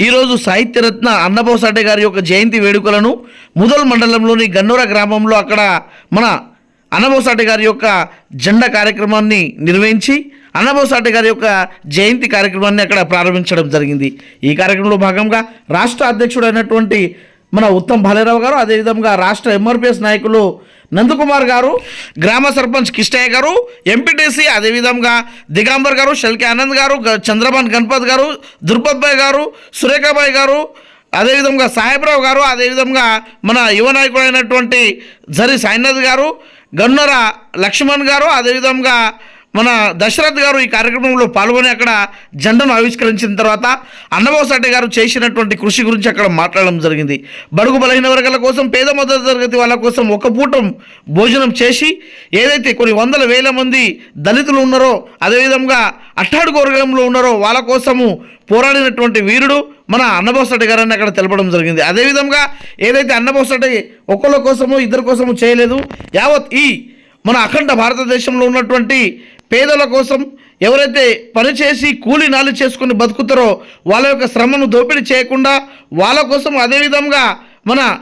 ఈరోజు సాహిత్యరత్న అన్నబోసాటే గారి యొక్క జయంతి వేడుకలను ముదల్ మండలంలోని గన్నూర గ్రామంలో అక్కడ మన అన్నబోసాటే గారి యొక్క జెండా కార్యక్రమాన్ని నిర్వహించి అన్నబోసాటే గారి యొక్క జయంతి కార్యక్రమాన్ని అక్కడ ప్రారంభించడం జరిగింది. ఈ కార్యక్రమంలో భాగంగా రాష్ట్ర అధ్యక్షుడు అయినటువంటి మన ఉత్తమ్ భాలేరావు గారు అదేవిధంగా రాష్ట్ర ఎంఆర్పిఎస్ నాయకులు నందకుమార్ గారు గ్రామ సర్పంచ్ కిష్టయ్య గారు ఎంపీటీసీ అదేవిధంగా దిగాంబర్ గారు షల్కే ఆనంద్ గారు చంద్రబాన్ గణపత్ గారు దుర్పత్బాయ్ గారు సురేఖాబాయ్ గారు అదేవిధంగా సాహెబ్రావు గారు అదేవిధంగా మన యువ నాయకుడు అయినటువంటి జరి సాయినాథ్ గారు గన్నర లక్ష్మణ్ గారు అదేవిధంగా మన దశరథ్ గారు ఈ కార్యక్రమంలో పాల్గొని అక్కడ జెండను ఆవిష్కరించిన తర్వాత అన్నబాబు గారు చేసినటువంటి కృషి గురించి అక్కడ మాట్లాడడం జరిగింది. బడుగు బలహీన వర్గాల కోసం పేద మొదటి తరగతి వాళ్ళ కోసం ఒక పూట భోజనం చేసి ఏదైతే కొన్ని వందల వేల మంది దళితులు ఉన్నారో అదేవిధంగా అట్టాడుగు వర్గంలో ఉన్నారో వాళ్ళ కోసము పోరాడినటువంటి వీరుడు మన అన్నబోసటి గారని అక్కడ తెలపడం జరిగింది. అదేవిధంగా ఏదైతే అన్నబోసటి ఒకళ్ళ కోసము ఇద్దరి కోసము చేయలేదు యావత్ ఈ మన అఖండ భారతదేశంలో ఉన్నటువంటి పేదల కోసం ఎవరైతే పనిచేసి కూలి నాలి చేసుకుని బతుకుతారో వాళ్ళ యొక్క శ్రమను దోపిడీ చేయకుండా వాళ్ళ కోసం అదేవిధంగా మన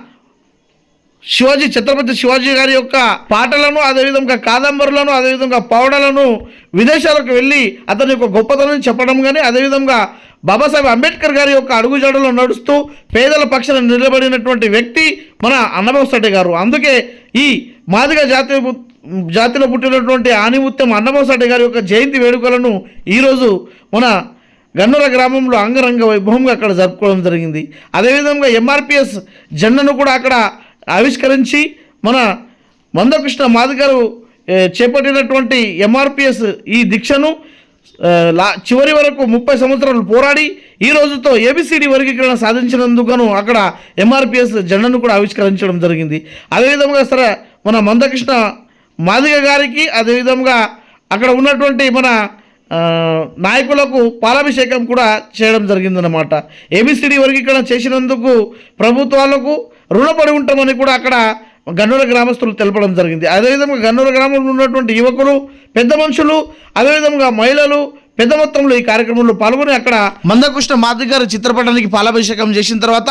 శివాజీ ఛత్రపతి శివాజీ గారి యొక్క పాటలను అదేవిధంగా కాదంబరులను అదేవిధంగా పౌడలను విదేశాలకు వెళ్ళి అతని యొక్క గొప్పతనం చెప్పడం కానీ అదేవిధంగా బాబాసాహెబ్ అంబేద్కర్ గారి యొక్క అడుగుజాడలో నడుస్తూ పేదల పక్షాన నిలబడినటువంటి వ్యక్తి మన అన్నబాబు గారు. అందుకే ఈ మాదిగ జాతీయ జాతిలో పుట్టినటువంటి ఆనిముత్యం అన్నమోసాటి గారి యొక్క జయంతి వేడుకలను ఈరోజు మన గన్నూర గ్రామంలో అంగరంగ వైభవంగా అక్కడ జరుపుకోవడం జరిగింది. అదేవిధంగా ఎంఆర్పిఎస్ జెండను కూడా అక్కడ ఆవిష్కరించి మన మందకృష్ణ మాదిగారు చేపట్టినటువంటి ఎంఆర్పిఎస్ ఈ దీక్షను లా చివరి వరకు ముప్పై సంవత్సరాలు పోరాడి ఈ రోజుతో ఏబిసిడి వర్గీకరణ సాధించినందుకు అక్కడ ఎంఆర్పిఎస్ జెండను కూడా ఆవిష్కరించడం జరిగింది. అదేవిధంగా సరే మన మందకృష్ణ మాదిగ గారికి అదేవిధంగా అక్కడ ఉన్నటువంటి మన నాయకులకు పాలాభిషేకం కూడా చేయడం జరిగిందనమాట ఏబిసిడి వర్గీకరణ చేసినందుకు ప్రభుత్వాలకు రుణపడి ఉంటామని కూడా అక్కడ గన్నూర గ్రామస్తులు తెలపడం జరిగింది. అదేవిధంగా గన్నూర గ్రామంలో ఉన్నటువంటి యువకులు పెద్ద మనుషులు అదేవిధంగా మహిళలు పెద్ద మొత్తంలో ఈ కార్యక్రమంలో పాల్గొని అక్కడ మందకృష్ణ మాదిగ గారి చిత్రపటానికి పాలాభిషేకం చేసిన తర్వాత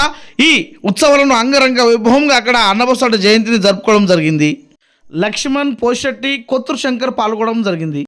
ఈ ఉత్సవాలను అంగరంగ వైభవంగా అక్కడ అన్నబొసాట జయంతిని జరుపుకోవడం జరిగింది. లక్ష్మణ్ పోషెట్టి కొత్తూరు శంకర్ పాల్గొనడం జరిగింది.